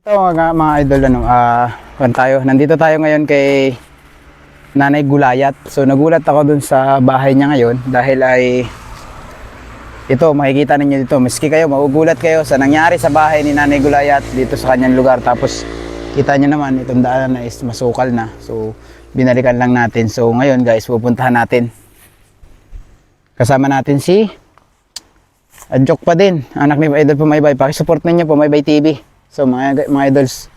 Ito mga, mga idol, ano, kuwan tayo. Nandito tayo ngayon kay Nanay Gulayat. So nagulat ako dun sa bahay niya ngayon dahil ay ito, makikita ninyo dito. Miski kayo, magugulat kayo sa nangyari sa bahay ni Nanay Gulayat dito sa kanyang lugar. Tapos kita niyo naman, itong daanan na is masukal na. So binalikan lang natin. So ngayon guys, pupuntahan natin. Kasama natin si Adjok pa din, anak ni Idol Pumaybay. Pakisupport ninyo Pumaybay TV. So mga, mga idols,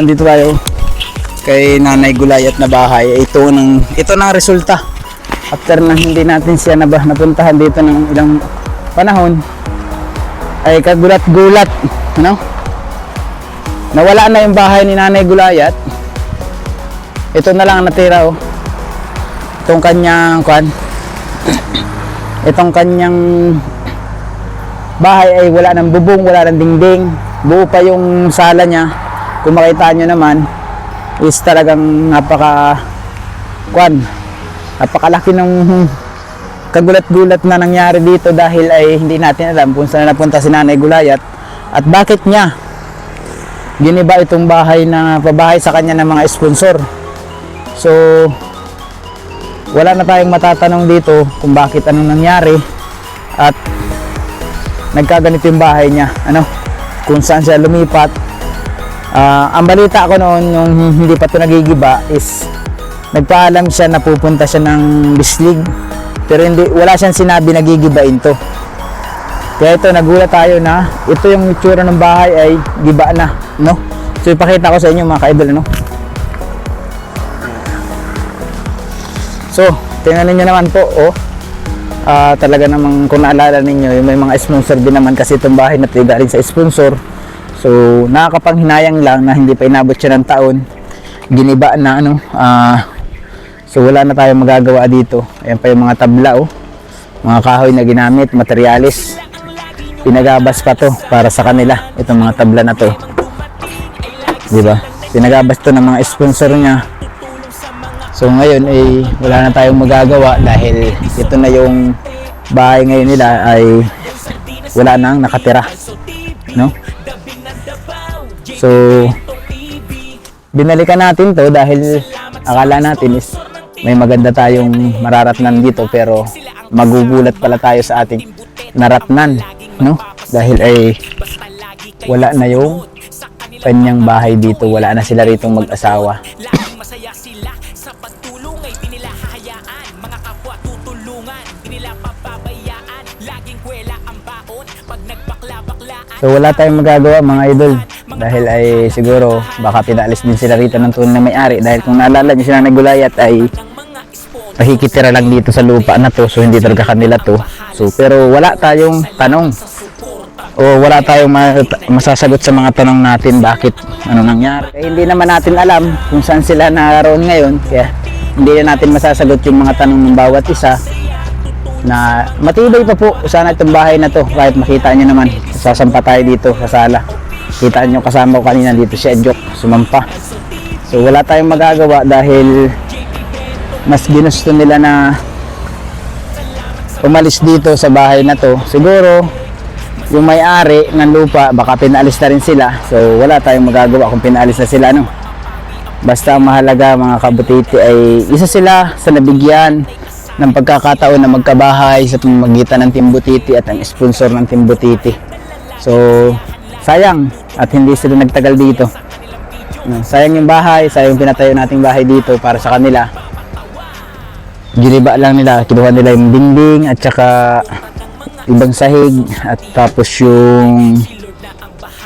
Nandito tayo kay Nanay Gulayat na bahay. Ito ng ito ng resulta. After na hindi natin siya na napuntahan dito ng ilang panahon ay kagulat-gulat, no? Nawala na yung bahay ni Nanay Gulayat. Ito na lang ang natira oh. Itong kanyang kwan. Itong kanyang bahay ay wala ng bubong, wala ng dingding. Buo pa yung sala niya. Kung makita nyo naman, is talagang napaka kwan, napakalaki ng kagulat-gulat na nangyari dito dahil ay hindi natin alam kung saan napunta si Nanay Gulayat at bakit niya giniba itong bahay na pabahay sa kanya ng mga sponsor. So, wala na tayong matatanong dito kung bakit anong nangyari at nagkaganito yung bahay niya. Ano? Kung saan siya lumipat. Ah, ang balita ko noon nung hindi pa ito nagigiba is nagpaalam siya na pupunta siya ng Bislig pero hindi wala siyang sinabi nagigibain to. Kaya ito nagulat tayo na ito yung itsura ng bahay ay giba na, no? So ipakita ko sa inyo mga ka-idol, no? So, tingnan niyo naman po, oh. Ah, talaga namang kung naalala ninyo, may mga sponsor din naman kasi itong bahay na ito galing sa sponsor. So, nakakapanghinayang lang na hindi pa inabot siya ng taon. Giniba na ano, ah, so wala na tayong magagawa dito. Ayan pa yung mga tabla, oh. Mga kahoy na ginamit, materialis. Pinagabas pa to para sa kanila, itong mga tabla na to. Di ba? Pinagabas to ng mga sponsor niya. So ngayon ay wala na tayong magagawa dahil ito na yung bahay ngayon nila ay wala nang nakatira. No? So binalikan natin to dahil akala natin is may maganda tayong mararatnan dito pero magugulat pala tayo sa ating naratnan, no? Dahil ay wala na yung kanyang bahay dito, wala na sila rito mag-asawa. So wala tayong magagawa mga idol dahil ay siguro baka pinaalis din sila rito ng tunay na may-ari. Dahil kung naalala niyo sila Gulayat ay nakikitira lang dito sa lupa na to. So hindi talaga kanila to. So pero wala tayong tanong. O wala tayong ma- masasagot sa mga tanong natin bakit ano nangyari. Eh, hindi naman natin alam kung saan sila naroon ngayon. Kaya hindi na natin masasagot yung mga tanong ng bawat isa na matibay pa po sana itong bahay na to. Kahit makita nyo naman sasampa tayo dito sa sala kita nyo kasama ko kanina dito si Edjok sumampa so wala tayong magagawa dahil mas ginusto nila na umalis dito sa bahay na to. Siguro yung may-ari ng lupa baka pinaalis na rin sila. So wala tayong magagawa kung pinaalis na sila no? Basta ang mahalaga mga kabutiti ay isa sila sa nabigyan ng pagkakataon na magkabahay sa pamamagitan ng Timbutiti at ang sponsor ng Timbutiti so sayang at hindi sila nagtagal dito No, sayang yung bahay sayang yung pinatayo nating bahay dito para sa kanila giniba lang nila kinuha nila yung dingding at saka ibang sahig at tapos yung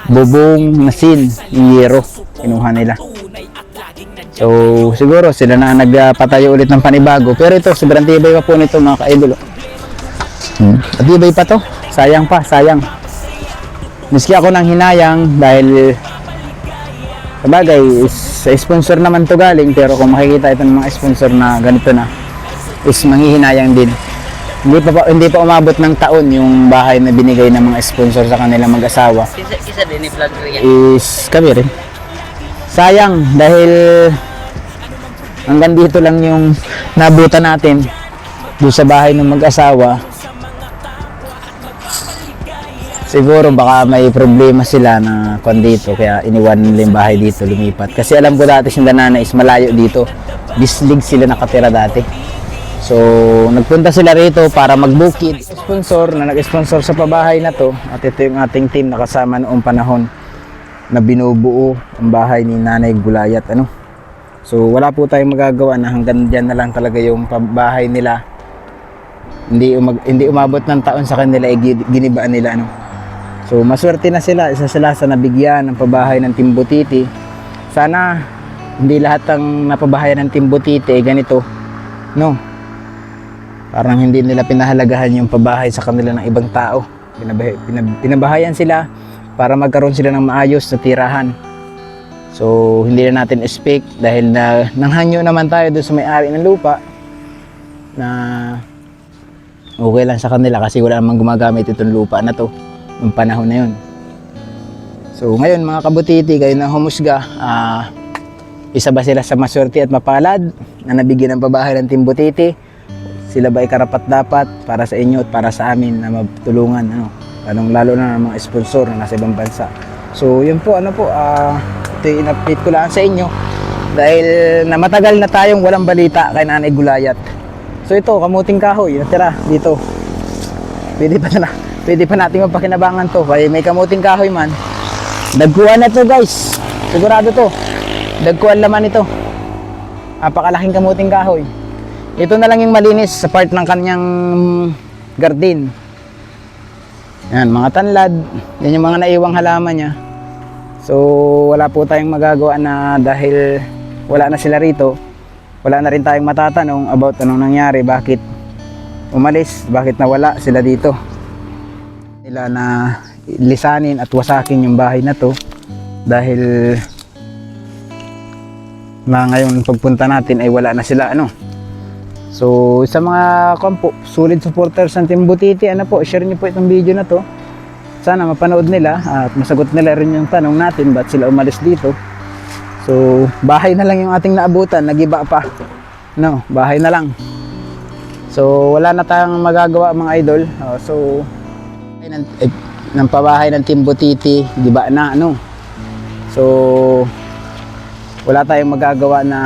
bubong na sin yero kinuha nila So, siguro sila na nagpatayo ulit ng panibago. Pero ito, sobrang tibay pa po nito mga ka-idol. oh. Hmm. Tibay pa to. Sayang pa, sayang. Miski ako nang hinayang dahil sabagay, is- sa sponsor naman to galing pero kung makikita ito ng mga sponsor na ganito na is manghihinayang din. Hindi pa, pa- hindi pa umabot ng taon yung bahay na binigay ng mga sponsor sa kanilang mag-asawa Isa, isa din i-vlog ko yan. is kami rin. Sayang dahil hanggang dito lang yung nabutan natin doon sa bahay ng mag-asawa. Siguro baka may problema sila na kwan dito kaya iniwan nila yung bahay dito lumipat. Kasi alam ko dati si Danana is malayo dito. Bislig sila nakatira dati. So, nagpunta sila rito para magbukid. Sponsor na nag-sponsor sa pabahay na to at ito yung ating team na kasama noong panahon na binubuo ang bahay ni Nanay Gulayat ano. So wala po tayong magagawa na hanggang diyan na lang talaga yung bahay nila. Hindi umag, hindi umabot ng taon sa kanila eh, gi- ginibaan nila ano. So maswerte na sila, isa sila sa nabigyan ng pabahay ng Timbutiti. Sana hindi lahat ng napabahayan ng Timbutiti ay ganito. No. Parang hindi nila pinahalagahan yung pabahay sa kanila ng ibang tao. Pinabahay, pinab- pinabahayan sila para magkaroon sila ng maayos na tirahan. So, hindi na natin expect dahil na nanghanyo naman tayo doon sa may-ari ng lupa na okay lang sa kanila kasi wala namang gumagamit itong lupa na to nung panahon na yun. So, ngayon mga kabutiti, kayo na humusga, ah, isa ba sila sa maswerte at mapalad na nabigyan ng pabahay ng Timbutiti? Sila ba ay karapat dapat para sa inyo at para sa amin na magtulungan ano? Anong lalo na ng mga sponsor na nasa ibang bansa. So, yun po, ano po, ah, ito in-update ko lang sa inyo dahil na matagal na tayong walang balita kay Nanay Gulayat. So, ito, kamuting kahoy, natira dito. Pwede pa na, pwede pa natin mapakinabangan to. Kaya may kamuting kahoy man. Dagkuhan na to guys. Sigurado to. Dagkuhan laman ito. Napakalaking kamuting kahoy. Ito na lang yung malinis sa part ng kanyang garden. Yan, mga tanlad. Yan yung mga naiwang halaman niya. So, wala po tayong magagawa na dahil wala na sila rito. Wala na rin tayong matatanong about anong nangyari, bakit umalis, bakit nawala sila dito. Nila na lisanin at wasakin yung bahay na to dahil na ngayon pagpunta natin ay wala na sila ano. So sa mga kampo, solid supporters ng Team Butiti, ano po, share niyo po itong video na to. Sana mapanood nila at masagot nila rin yung tanong natin ba't sila umalis dito. So bahay na lang yung ating naabutan, nagiba pa. No, bahay na lang. So wala na tayong magagawa mga idol. Oh, so ng, eh, ng pabahay ng Team Butiti, di ba na ano? So wala tayong magagawa na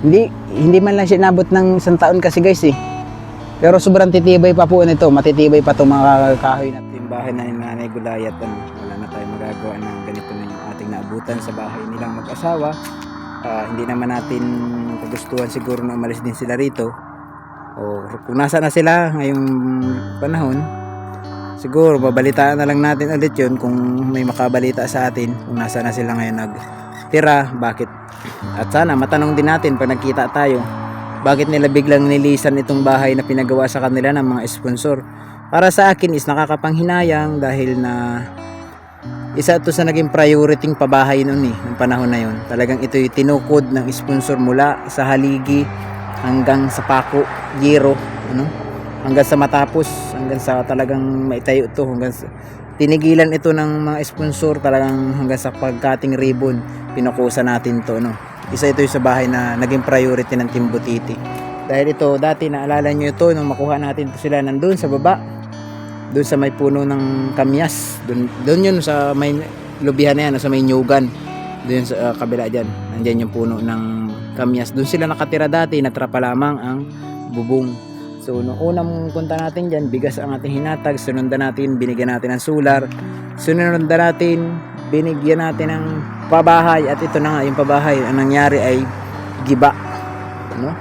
hindi hindi man lang siya inabot ng isang taon kasi guys eh. Pero sobrang titibay pa po nito, matitibay pa itong mga kahoy natin. Yung bahay na ni Nanay Gulayat, ano, wala na tayong magagawa ng ganito na yung ating naabutan sa bahay nilang mag-asawa. Ah, hindi naman natin kagustuhan siguro na umalis din sila rito. O kung nasa na sila ngayong panahon, siguro babalitaan na lang natin ulit yun kung may makabalita sa atin kung nasa na sila ngayon nagtira, bakit at sana matanong din natin pag nagkita tayo, bakit nila biglang nilisan itong bahay na pinagawa sa kanila ng mga sponsor. Para sa akin is nakakapanghinayang dahil na isa ito sa naging priority pabahay noon eh, ng panahon na yon. Talagang ito yung tinukod ng sponsor mula sa haligi hanggang sa pako, giro, ano? hanggang sa matapos, hanggang sa talagang maitayo ito, hanggang sa, tinigilan ito ng mga sponsor talagang hanggang sa pagkating ribbon pinukusa natin to no? Isa ito yung sa bahay na naging priority ng Team Butiti. Dahil ito dati naalala nyo ito nung makuha natin to sila nandun sa baba doon sa may puno ng kamyas. Doon, doon yun sa may lubihan na yan sa may nyugan. Doon sa uh, kabila dyan. Nandyan yung puno ng kamyas doon sila nakatira dati natrapa lamang ang bubong So, nung unang punta natin dyan, bigas ang ating hinatag, sunundan natin, binigyan natin ng solar, sunundan natin, binigyan natin ng pabahay, at ito na nga yung pabahay, ang nangyari ay giba. No?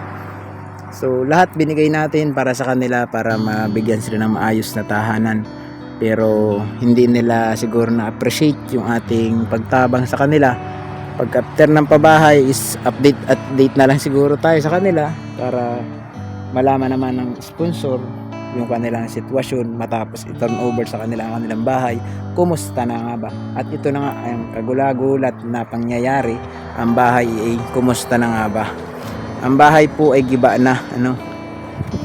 So, lahat binigay natin para sa kanila, para mabigyan sila ng maayos na tahanan. Pero, hindi nila siguro na-appreciate yung ating pagtabang sa kanila. Pag after ng pabahay is update update na lang siguro tayo sa kanila para malaman naman ng sponsor yung kanilang sitwasyon matapos i-turn over sa kanila ang kanilang bahay. Kumusta na nga ba? At ito na nga ang kagulagulat na pangyayari. Ang bahay ay kumusta na nga ba? Ang bahay po ay giba na ano?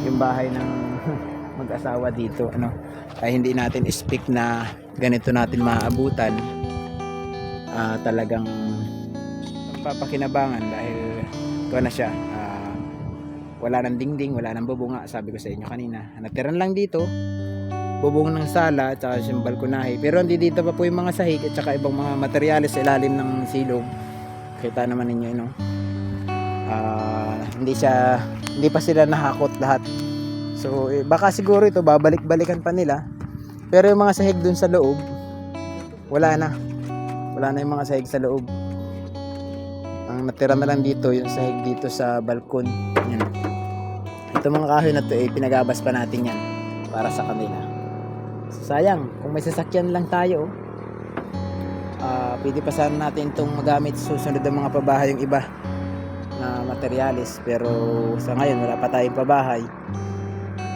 Yung bahay ng mag-asawa dito ano? Ay hindi natin speak na ganito natin maaabutan ah, talagang papakinabangan dahil ko na siya. Ah, wala nang dingding wala nang bubunga sabi ko sa inyo kanina. Natiran lang dito bubong ng sala at saka yung balkonahe. Pero hindi dito pa po yung mga sahig at saka ibang mga materyales sa ilalim ng silong. Kita naman ninyo no? Ah, hindi siya hindi pa sila nahakot lahat. So eh, baka siguro ito babalik-balikan pa nila. Pero yung mga sahig dun sa loob wala na. Wala na yung mga sahig sa loob ang natira na lang dito yung sahig dito sa balkon. Yan ito mga kahoy na to eh pinagabas pa natin yan para sa kanila. Sayang kung may sasakyan lang tayo ah pwede pa sana natin itong magamit susunod ng mga pabahay yung iba na materyales pero sa ngayon wala pa tayong pabahay.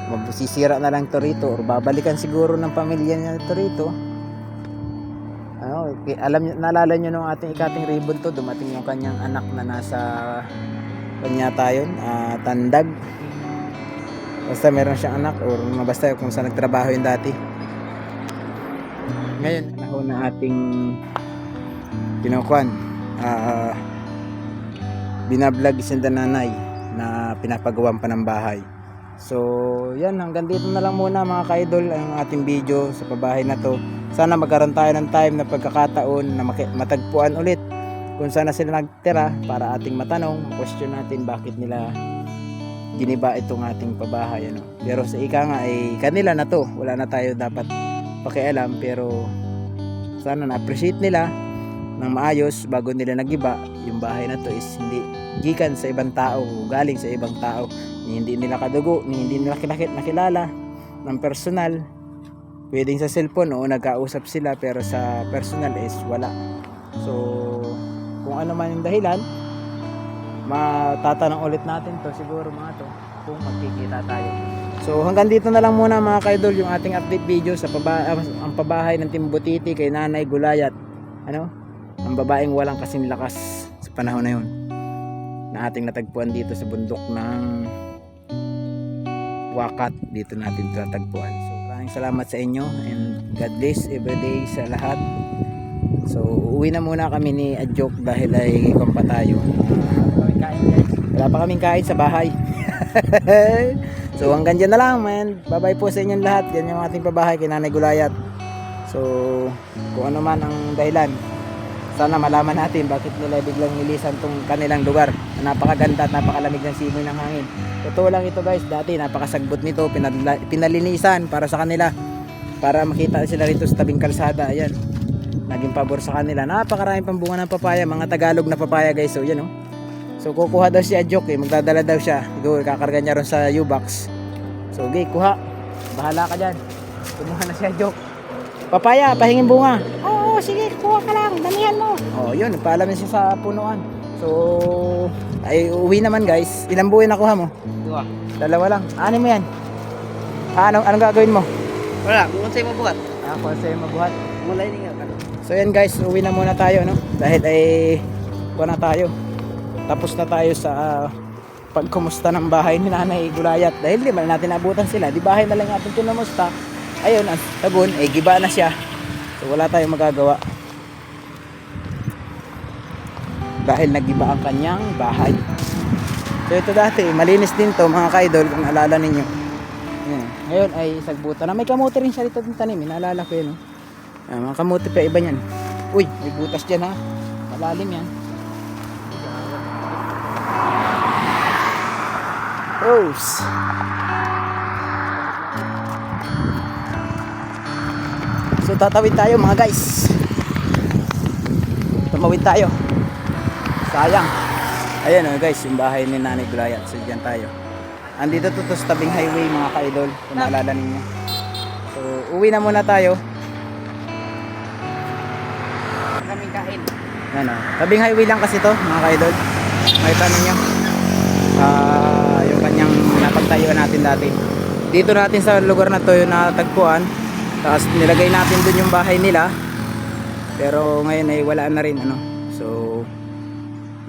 Magsisira na lang to rito or babalikan siguro ng pamilya niya to rito ano, alam niyo naalala niyo nung ating ikating ribbon to dumating yung kanyang anak na nasa kanya tayo ah, tandag. Basta meron siyang anak or basta kung saan nagtrabaho yun dati. Ngayon panahon na ating kinukuan ah binablog si nanay na pinapagawan pa ng bahay so yan hanggang dito na lang muna mga ka-idol ang ating video sa pabahay na to. Sana magkaroon tayo ng time na pagkakataon na matagpuan ulit kung saan na sila nagtira para ating matanong question natin bakit nila giniba itong ating pabahay ano. pero sa ika nga ay kanila na to. Wala na tayo dapat pakialam pero sana na-appreciate nila ng maayos bago nila nagiba. Yung bahay na to is hindi gikan sa ibang tao galing sa ibang tao ni hindi nila kadugo ni hindi nila kilakit nakilala ng personal. Pwedeng sa cellphone o nagkausap sila pero sa personal is wala. So kung ano man yung dahilan matatanong ulit natin to siguro mga to kung magkikita tayo. So hanggang dito na lang muna mga kaidol yung ating update video sa paba ang pabahay ng Timbutiti kay Nanay Gulayat. Ano? Ang babaeng walang kasing lakas sa panahon na yun na ating natagpuan dito sa bundok ng Wakat dito natin ito natagpuan. So maraming salamat sa inyo and God bless everyday sa lahat. So uuwi na muna kami ni Adjok dahil ay kumpa tayo. Wala pa kaming kain sa bahay. So hanggang dyan na lang man. Bye bye po sa inyong lahat. Yan yung ating pabahay kay Nanay Gulayat. So kung ano man ang dahilan sana malaman natin bakit nila biglang nilisan tong kanilang lugar. Na napakaganda at napakalamig ng simoy ng hangin. Totoo lang ito guys. Dati napakasagbot nito. Pinala- pinalinisan para sa kanila. Para makita sila rito sa tabing kalsada. Ayan. Naging pabor sa kanila. Napakaraming pang bunga ng papaya. Mga Tagalog na papaya guys. So yan oh. So kukuha daw si Adjok eh. Magdadala daw siya. Siguro kakarga niya ron sa U-Box. So okay kuha. Bahala ka dyan. Kumuha na si Adjok papaya pahingin bunga oo sige kuha ka lang damihan mo oh yun paalam na siya sa punuan so ay uwi naman guys ilang buhay nakuha mo Dua. dalawa lang ano mo yan ah, anong, anong gagawin mo Wala, kung sa'yo mabuhat. ah kung sa'yo mabuhat Mulay din nga. So yan guys, uwi na muna tayo no. Dahil ay kuha na tayo. Tapos na tayo sa ah, pagkumusta ng bahay ni Nanay Gulayat. Dahil di man natin abutan sila, di bahay na lang natin kinumusta. Ayun, ang tagon, eh giba na siya. So wala tayong magagawa. Dahil nagiba ang kanyang bahay. So ito dati, malinis din to mga kaidol kung naalala ninyo. Ayan. Ngayon ay sagbutan na. May kamote rin siya dito ng tanim. eh. Naalala ko yun. oh. Ah, mga kamote pa iba niyan. Uy, may butas dyan ha. Malalim yan. Rose. Tatawid tayo mga guys. Tumawid tayo. Sayang. Ayan o guys, yung bahay ni Nanay Gulayat. So dyan tayo. Andito to, to sa tabing highway mga ka-idol. Kung naalala ninyo. So uwi na muna tayo. Kaming kain. Ano, tabing highway lang kasi to, mga kaidol. May tanong niya. Ah, yung kanyang napagtayuan natin dati. Dito natin sa lugar na to yung natagpuan. Tapos nilagay natin dun yung bahay nila. Pero ngayon ay wala na rin ano. So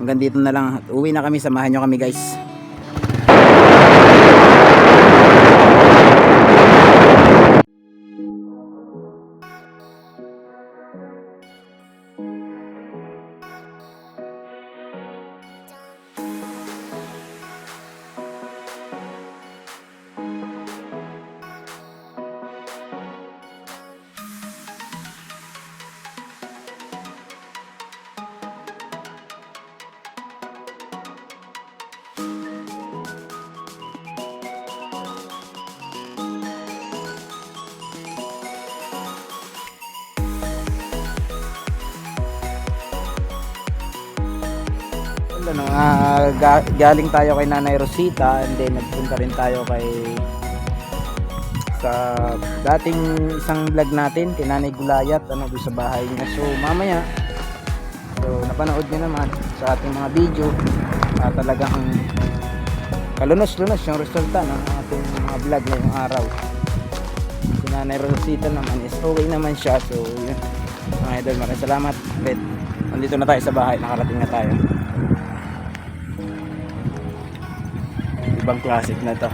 hanggang dito na lang. Uwi na kami, samahan nyo kami guys. Ano, ah, ga- galing tayo kay Nanay Rosita and then nagpunta rin tayo kay sa dating isang vlog natin kay Nanay Gulayat ano sa bahay niya. So mamaya so napanood niyo naman sa ating mga video ah, talagang kalunos-lunos yung resulta ng ating mga vlog ngayong araw. Si Nanay Rosita naman is okay naman siya. So yun. Mga idol, maraming salamat. Bet. Nandito na tayo sa bahay. Nakarating na tayo. Ibang classic na to.